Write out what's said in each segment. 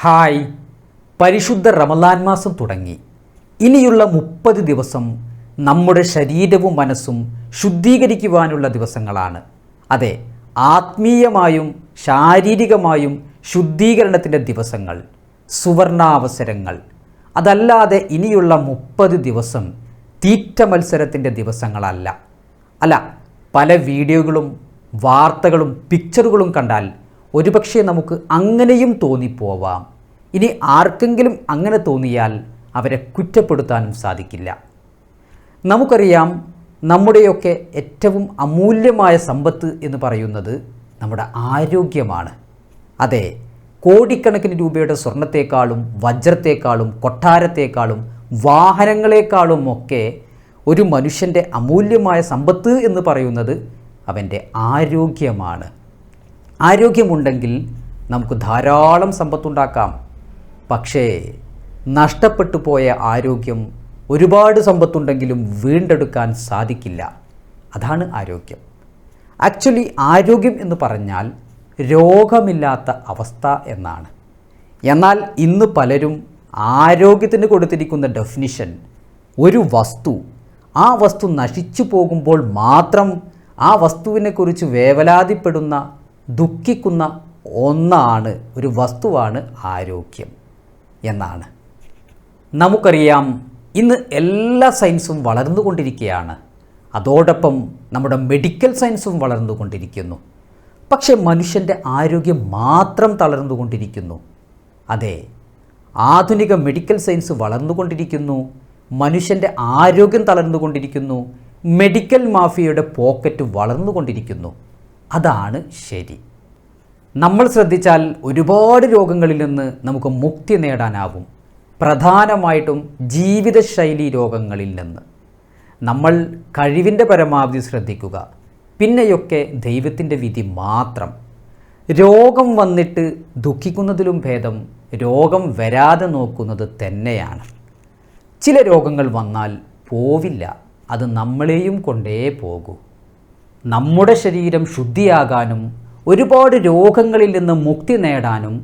Hi. പരിശുദ്ധ റമലാൻ മാസം തുടങ്ങി. ഇനിയുള്ള മുപ്പത് ദിവസം നമ്മുടെ ശരീരവും മനസ്സും ശുദ്ധീകരിക്കുവാനുള്ള ദിവസങ്ങളാണ്. അതെ ആത്മീയമായും ശാരീരികമായും ശുദ്ധീകരണത്തിന്റെ ദിവസങ്ങൾ സുവർണാവസരങ്ങൾ. അതല്ലാതെ ഇനിയുള്ള മുപ്പത് ദിവസം തീറ്റ മത്സരത്തിന്റെ ദിവസങ്ങളല്ല. അല്ല പല വീഡിയോകളും വാർത്തകളും പിക്ചറുകളും കണ്ടാൽ ഒരുപക്ഷെ നമുക്ക് അങ്ങനെയും തോന്നിപ്പോവാം. ഇനി ആർക്കെങ്കിലും അങ്ങനെ തോന്നിയാൽ അവരെ കുറ്റപ്പെടുത്താനും സാധിക്കില്ല. നമുക്കറിയാം നമ്മുടെയൊക്കെ ഏറ്റവും അമൂല്യമായ സമ്പത്ത് എന്ന് പറയുന്നത് നമ്മുടെ ആരോഗ്യമാണ്. അതെ കോടിക്കണക്കിന് രൂപയുടെ സ്വർണത്തെക്കാളും വജ്രത്തെക്കാളും കൊട്ടാരത്തെക്കാളും വാഹനങ്ങളെക്കാളും ഒക്കെ ഒരു മനുഷ്യന്റെ അമൂല്യമായ സമ്പത്ത് എന്ന് പറയുന്നത് അവന്റെ ആരോഗ്യമാണ്. ആരോഗ്യമുണ്ടെങ്കിൽ നമുക്ക് ധാരാളം സമ്പത്തുണ്ടാക്കാം. പക്ഷേ നഷ്ടപ്പെട്ടു പോയ ആരോഗ്യം ഒരുപാട് സമ്പത്തുണ്ടെങ്കിലും വീണ്ടെടുക്കാൻ സാധിക്കില്ല. അതാണ് ആരോഗ്യം. ആക്ച്വലി ആരോഗ്യം എന്ന് പറഞ്ഞാൽ രോഗമില്ലാത്ത അവസ്ഥ എന്നാണ്. എന്നാൽ ഇന്ന് പലരും ആരോഗ്യത്തിന് കൊടുത്തിരിക്കുന്ന ഡെഫിനിഷൻ ഒരു വസ്തു ആ വസ്തു നശിച്ചു പോകുമ്പോൾ മാത്രം ആ വസ്തുവിനെക്കുറിച്ച് വേവലാതിപ്പെടുന്ന ദുഃഖിക്കുന്ന ഒന്നാണ് ഒരു വസ്തുവാണ് ആരോഗ്യം എന്നാണ്. നമുക്കറിയാം ഇന്ന് എല്ലാ സയൻസും വളർന്നുകൊണ്ടിരിക്കുകയാണ്. അതോടൊപ്പം നമ്മുടെ മെഡിക്കൽ സയൻസും വളർന്നുകൊണ്ടിരിക്കുന്നു. പക്ഷേ മനുഷ്യന്റെ ആരോഗ്യം മാത്രം തളർന്നുകൊണ്ടിരിക്കുന്നു. അതെ ആധുനിക മെഡിക്കൽ സയൻസ് വളർന്നുകൊണ്ടിരിക്കുന്നു മനുഷ്യന്റെ ആരോഗ്യം തളർന്നുകൊണ്ടിരിക്കുന്നു മെഡിക്കൽ മാഫിയയുടെ പോക്കറ്റ് വളർന്നുകൊണ്ടിരിക്കുന്നു. അതാണ് ശരി. നമ്മൾ ശ്രദ്ധിച്ചാൽ ഒരുപാട് രോഗങ്ങളിൽ നിന്ന് നമുക്ക് മുക്തി നേടാനാവും. പ്രധാനമായിട്ടും ജീവിതശൈലി രോഗങ്ങളിൽ നിന്ന്. നമ്മൾ കഴിവിന്റെ പരമാവധി ശ്രദ്ധിക്കുക. പിന്നെയൊക്കെ ദൈവത്തിന്റെ വിധി മാത്രം. രോഗം വന്നിട്ട് ദുഃഖിക്കുന്നതിലും ഭേദം രോഗം വരാതെ നോക്കുന്നത് തന്നെയാണ്. ചില രോഗങ്ങൾ വന്നാൽ പോവില്ല. അത് നമ്മളെയും കൊണ്ടേ പോകൂ. നമ്മുടെ ശരീരം ശുദ്ധിയാകാനും ഒരുപാട് രോഗങ്ങളിൽ നിന്ന് മുക്തി നേടാനും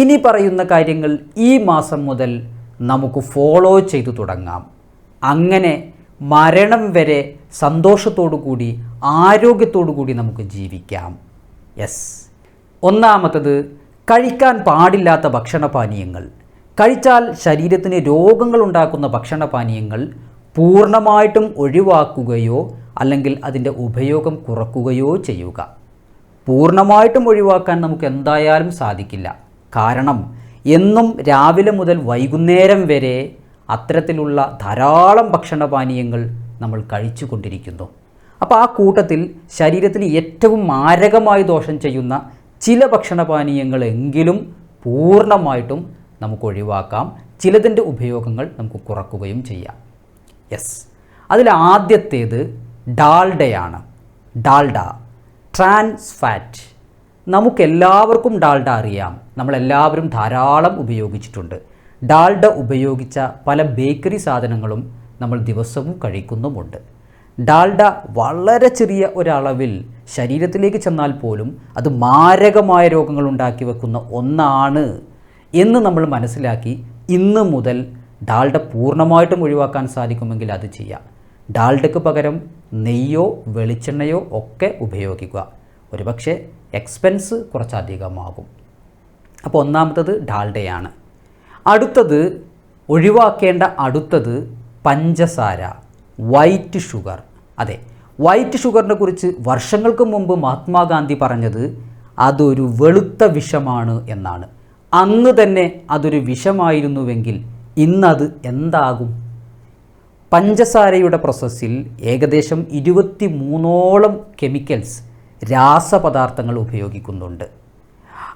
ഇനി പറയുന്ന കാര്യങ്ങൾ ഈ മാസം മുതൽ നമുക്ക് ഫോളോ ചെയ്തു തുടങ്ങാം. അങ്ങനെ മരണം വരെ സന്തോഷത്തോടു കൂടി ആരോഗ്യത്തോടു കൂടി നമുക്ക് ജീവിക്കാം. യെസ് ഒന്നാമത്തത് കഴിക്കാൻ പാടില്ലാത്ത ഭക്ഷണപാനീയങ്ങൾ. കഴിച്ചാൽ ശരീരത്തിന് രോഗങ്ങൾ ഉണ്ടാക്കുന്ന ഭക്ഷണപാനീയങ്ങൾ പൂർണമായിട്ടും ഒഴിവാക്കുകയോ അല്ലെങ്കിൽ അതിന്റെ ഉപയോഗം കുറക്കുകയോ ചെയ്യുക. പൂർണമായിട്ടും ഒഴിവാക്കാൻ നമുക്ക് എന്തായാലും സാധിക്കില്ല. കാരണം എന്നും രാവിലെ മുതൽ വൈകുന്നേരം വരെ അത്തരത്തിലുള്ള ധാരാളം ഭക്ഷണപാനീയങ്ങൾ നമ്മൾ കഴിച്ചു കൊണ്ടിരിക്കുന്നു അപ്പോൾ ആ കൂട്ടത്തിൽ ശരീരത്തിന് ഏറ്റവും മാരകമായി ദോഷം ചെയ്യുന്ന ചില ഭക്ഷണപാനീയങ്ങളെങ്കിലും പൂർണമായിട്ടും നമുക്ക് ഒഴിവാക്കാം. ചിലതിന്റെ ഉപയോഗങ്ങൾ നമുക്ക് കുറക്കുകയും ചെയ്യാം. യെസ് അതിൽ ആദ്യത്തേത് ഡാൽഡയാണ്. ഡാൽഡ ട്രാൻസ് ഫാറ്റ് നമുക്കെല്ലാവർക്കും ഡാൽഡ അറിയാം. നമ്മളെല്ലാവരും ധാരാളം ഉപയോഗിച്ചിട്ടുണ്ട്. ഡാൽഡ ഉപയോഗിച്ച പല ബേക്കറി സാധനങ്ങളും നമ്മൾ ദിവസവും കഴിക്കുന്നുമുണ്ട്. ഡാൽഡ വളരെ ചെറിയ ഒരളവിൽ ശരീരത്തിലേക്ക് ചെന്നാൽ പോലും അത് മാരകമായ രോഗങ്ങൾ ഉണ്ടാക്കി വെക്കുന്ന ഒന്നാണ് എന്ന് നമ്മൾ മനസ്സിലാക്കി ഇന്ന് മുതൽ ഡാൽഡ പൂർണമായിട്ടും ഒഴിവാക്കാൻ സാധിക്കുമെങ്കിൽ അത് ചെയ്യാം. ഡാൽഡയ്ക്ക് പകരം നെയ്യോ വെളിച്ചെണ്ണയോ ഒക്കെ ഉപയോഗിക്കുക. ഒരുപക്ഷെ എക്സ്പെൻസ് കുറച്ചധികമാകും. അപ്പോൾ ഒന്നാമത്തത് ഡാൽഡയാണ്. അടുത്തത് ഒഴിവാക്കേണ്ട അടുത്തത് പഞ്ചസാര വൈറ്റ് ഷുഗർ അതെ വൈറ്റ് ഷുഗറിനെ കുറിച്ച് വർഷങ്ങൾക്ക് മുമ്പ് മഹാത്മാഗാന്ധി പറഞ്ഞത് അതൊരു വെളുത്ത വിഷമാണ് എന്നാണ്. അന്ന് തന്നെ അതൊരു വിഷമായിരുന്നുവെങ്കിൽ ഇന്നത് എന്താകും? പഞ്ചസാരയുടെ പ്രോസസ്സിൽ ഏകദേശം ഇരുപത്തി മൂന്നോളം കെമിക്കൽസ് രാസപദാർത്ഥങ്ങൾ ഉപയോഗിക്കുന്നുണ്ട്.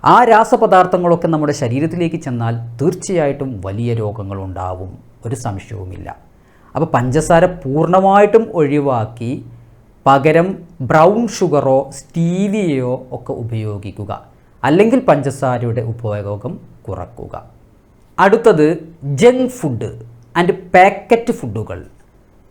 ആ രാസപദാർത്ഥങ്ങളൊക്കെ നമ്മുടെ ശരീരത്തിലേക്ക് ചെന്നാൽ തീർച്ചയായിട്ടും വലിയ രോഗങ്ങളുണ്ടാവും. ഒരു സംശയവുമില്ല. അപ്പോൾ പഞ്ചസാര പൂർണമായിട്ടും ഒഴിവാക്കി പകരം ബ്രൗൺ ഷുഗറോ സ്റ്റീവിയയോ ഒക്കെ ഉപയോഗിക്കുക. അല്ലെങ്കിൽ പഞ്ചസാരയുടെ ഉപയോഗം കുറക്കുക. അടുത്തത് ജങ്ക് ഫുഡ് ആൻഡ് പാക്കറ്റ് ഫുഡുകൾ.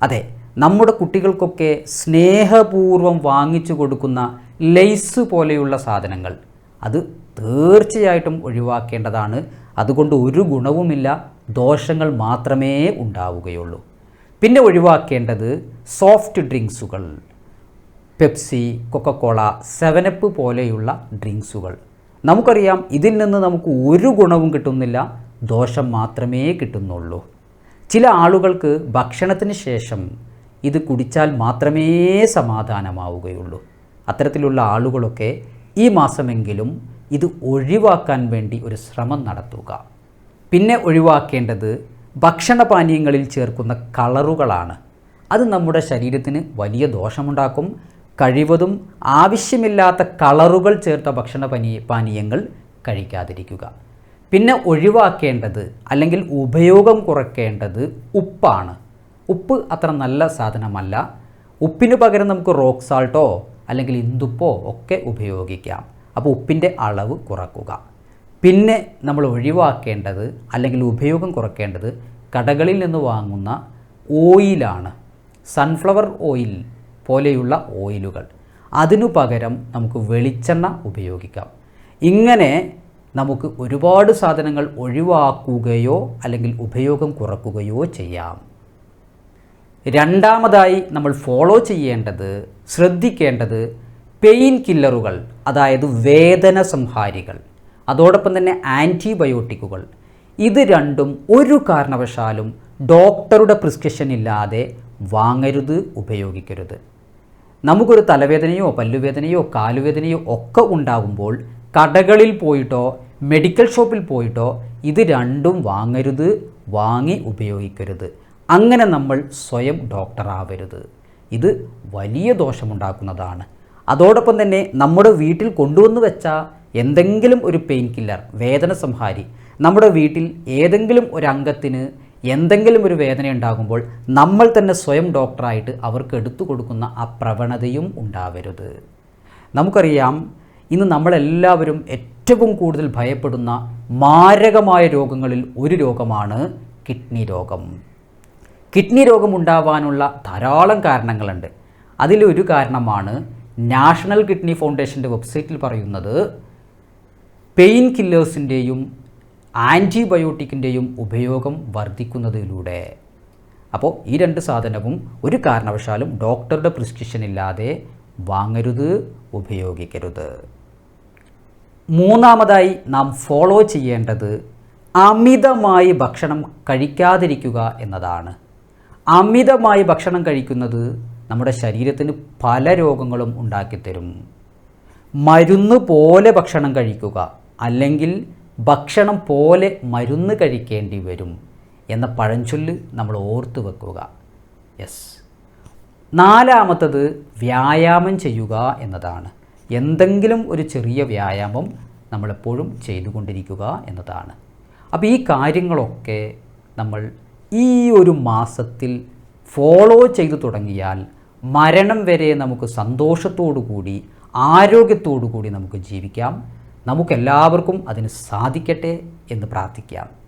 അതെ നമ്മുടെ കുട്ടികൾക്കൊക്കെ സ്നേഹപൂർവം വാങ്ങിച്ചു കൊടുക്കുന്ന ലെയ്സ് പോലെയുള്ള സാധനങ്ങൾ. അത് തീർച്ചയായിട്ടും ഒഴിവാക്കേണ്ടതാണ്. അതുകൊണ്ട് ഒരു ഗുണവുമില്ല ദോഷങ്ങൾ മാത്രമേ ഉണ്ടാവുകയുള്ളൂ. പിന്നെ ഒഴിവാക്കേണ്ടത് soft ഡ്രിങ്ക്സുകൾ. Pepsi Coca Cola seven up പോലെയുള്ള ഡ്രിങ്ക്സുകൾ. നമുക്കറിയാം ഇതിൽ നിന്ന് നമുക്ക് ഒരു ഗുണവും കിട്ടുന്നില്ല ദോഷം മാത്രമേ കിട്ടുന്നുള്ളൂ. ചില ആളുകൾക്ക് ഭക്ഷണത്തിന് ശേഷം ഇത് കുടിച്ചാൽ മാത്രമേ സമാധാനമാവുകയുള്ളൂ. അത്തരത്തിലുള്ള ആളുകളൊക്കെ ഈ മാസമെങ്കിലും ഇത് ഒഴിവാക്കാൻ വേണ്ടി ഒരു ശ്രമം നടത്തുക. പിന്നെ ഒഴിവാക്കേണ്ടത് ഭക്ഷണപാനീയങ്ങളിൽ ചേർക്കുന്ന കളറുകളാണ്. അത് നമ്മുടെ ശരീരത്തിന് വലിയ ദോഷമുണ്ടാക്കും. കഴിവതും ആവശ്യമില്ലാത്ത കളറുകൾ ചേർത്ത ഭക്ഷണ പനീ പാനീയങ്ങൾ കഴിക്കാതിരിക്കുക. പിന്നെ ഒഴിവാക്കേണ്ടത് അല്ലെങ്കിൽ ഉപയോഗം കുറയ്ക്കേണ്ടത് ഉപ്പാണ്. ഉപ്പ് അത്ര നല്ല സാധനമല്ല. ഉപ്പിന് പകരം നമുക്ക് റോക്ക് സാൾട്ടോ അല്ലെങ്കിൽ ഇന്ദുപ്പോ ഒക്കെ ഉപയോഗിക്കാം. അപ്പോൾ ഉപ്പിന്റെ അളവ് കുറക്കുക. പിന്നെ നമ്മൾ ഒഴിവാക്കേണ്ടത് അല്ലെങ്കിൽ ഉപയോഗം കുറയ്ക്കേണ്ടത് കടകളിൽ നിന്ന് വാങ്ങുന്ന ഓയിലാണ്. സൺഫ്ലവർ ഓയിൽ പോലെയുള്ള ഓയിലുകൾ. അതിനു പകരം നമുക്ക് വെളിച്ചെണ്ണ ഉപയോഗിക്കാം. ഇങ്ങനെ നമുക്ക് ഒരുപാട് സാധനങ്ങൾ ഒഴിവാക്കുകയോ അല്ലെങ്കിൽ ഉപയോഗം കുറക്കുകയോ ചെയ്യാം. രണ്ടാമതായി നമ്മൾ ഫോളോ ചെയ്യേണ്ടത് ശ്രദ്ധിക്കേണ്ടത് പെയിൻ കില്ലറുകൾ അതായത് വേദന സംഹാരികൾ അതോടൊപ്പം തന്നെ ആന്റിബയോട്ടിക്കുകൾ ഇത് രണ്ടും ഒരു കാരണവശാലും ഡോക്ടറുടെ പ്രിസ്ക്രിപ്ഷൻ ഇല്ലാതെ വാങ്ങരുത് ഉപയോഗിക്കരുത്. നമുക്കൊരു തലവേദനയോ പല്ലുവേദനയോ കാലുവേദനയോ ഒക്കെ ഉണ്ടാകുമ്പോൾ കടകളിൽ പോയിട്ടോ മെഡിക്കൽ ഷോപ്പിൽ പോയിട്ടോ ഇത് രണ്ടും വാങ്ങരുത് വാങ്ങി ഉപയോഗിക്കരുത്. അങ്ങനെ നമ്മൾ സ്വയം ഡോക്ടറാവരുത് ഇത് വലിയ ദോഷമുണ്ടാക്കുന്നതാണ്. അതോടൊപ്പം തന്നെ നമ്മുടെ വീട്ടിൽ കൊണ്ടുവന്ന് വെച്ച എന്തെങ്കിലും ഒരു പെയിൻ കില്ലർ വേദന സംഹാരി നമ്മുടെ വീട്ടിൽ ഏതെങ്കിലും ഒരു അംഗത്തിന് എന്തെങ്കിലും ഒരു വേദന ഉണ്ടാകുമ്പോൾ നമ്മൾ തന്നെ സ്വയം ഡോക്ടറായിട്ട് അവർക്ക് എടുത്തു കൊടുക്കുന്ന ആ പ്രവണതയും ഉണ്ടാവരുത്. നമുക്കറിയാം ഇന്ന് നമ്മളെല്ലാവരും ഏറ്റവും കൂടുതൽ ഭയപ്പെടുന്ന മാരകമായ രോഗങ്ങളിൽ ഒരു രോഗമാണ് കിഡ്നി രോഗം. കിഡ്നി രോഗം ഉണ്ടാവാനുള്ള ധാരാളം കാരണങ്ങളുണ്ട്. അതിലൊരു കാരണമാണ് നാഷണൽ കിഡ്നി ഫൗണ്ടേഷന്റെ വെബ്സൈറ്റിൽ പറയുന്നത് പെയിൻ കില്ലേഴ്സിന്റെയും ആന്റിബയോട്ടിക്കിന്റെയും ഉപയോഗം വർദ്ധിക്കുന്നതിലൂടെ. അപ്പോൾ ഈ രണ്ട് സാധനവും ഒരു കാരണവശാലും ഡോക്ടറുടെ പ്രിസ്ക്രിപ്ഷൻ ഇല്ലാതെ വാങ്ങരുത് ഉപയോഗിക്കരുത്. മൂന്നാമതായി നാം ഫോളോ ചെയ്യേണ്ടത് അമിതമായി ഭക്ഷണം കഴിക്കാതിരിക്കുക എന്നതാണ്. അമിതമായി ഭക്ഷണം കഴിക്കുന്നത് നമ്മുടെ ശരീരത്തിന് പല രോഗങ്ങളും ഉണ്ടാക്കിത്തരും. മരുന്ന് പോലെ ഭക്ഷണം കഴിക്കുക അല്ലെങ്കിൽ ഭക്ഷണം പോലെ മരുന്ന് കഴിക്കേണ്ടി വരും എന്ന പഴഞ്ചൊല്ല് നമ്മൾ ഓർത്തു വെക്കുക. യെസ് നാലാമത്തത് വ്യായാമം ചെയ്യുക എന്നതാണ്. എന്തെങ്കിലും ഒരു ചെറിയ വ്യായാമം നമ്മളെപ്പോഴും ചെയ്തുകൊണ്ടിരിക്കുക എന്നതാണ്. അപ്പോൾ ഈ കാര്യങ്ങളൊക്കെ നമ്മൾ ഈ ഒരു മാസത്തിൽ ഫോളോ ചെയ്തു തുടങ്ങിയാൽ മരണം വരെ നമുക്ക് സന്തോഷത്തോടു കൂടി ആരോഗ്യത്തോടു കൂടി നമുക്ക് ജീവിക്കാം. നമുക്കെല്ലാവർക്കും അതിന് സാധിക്കട്ടെ എന്ന് പ്രാർത്ഥിക്കാം.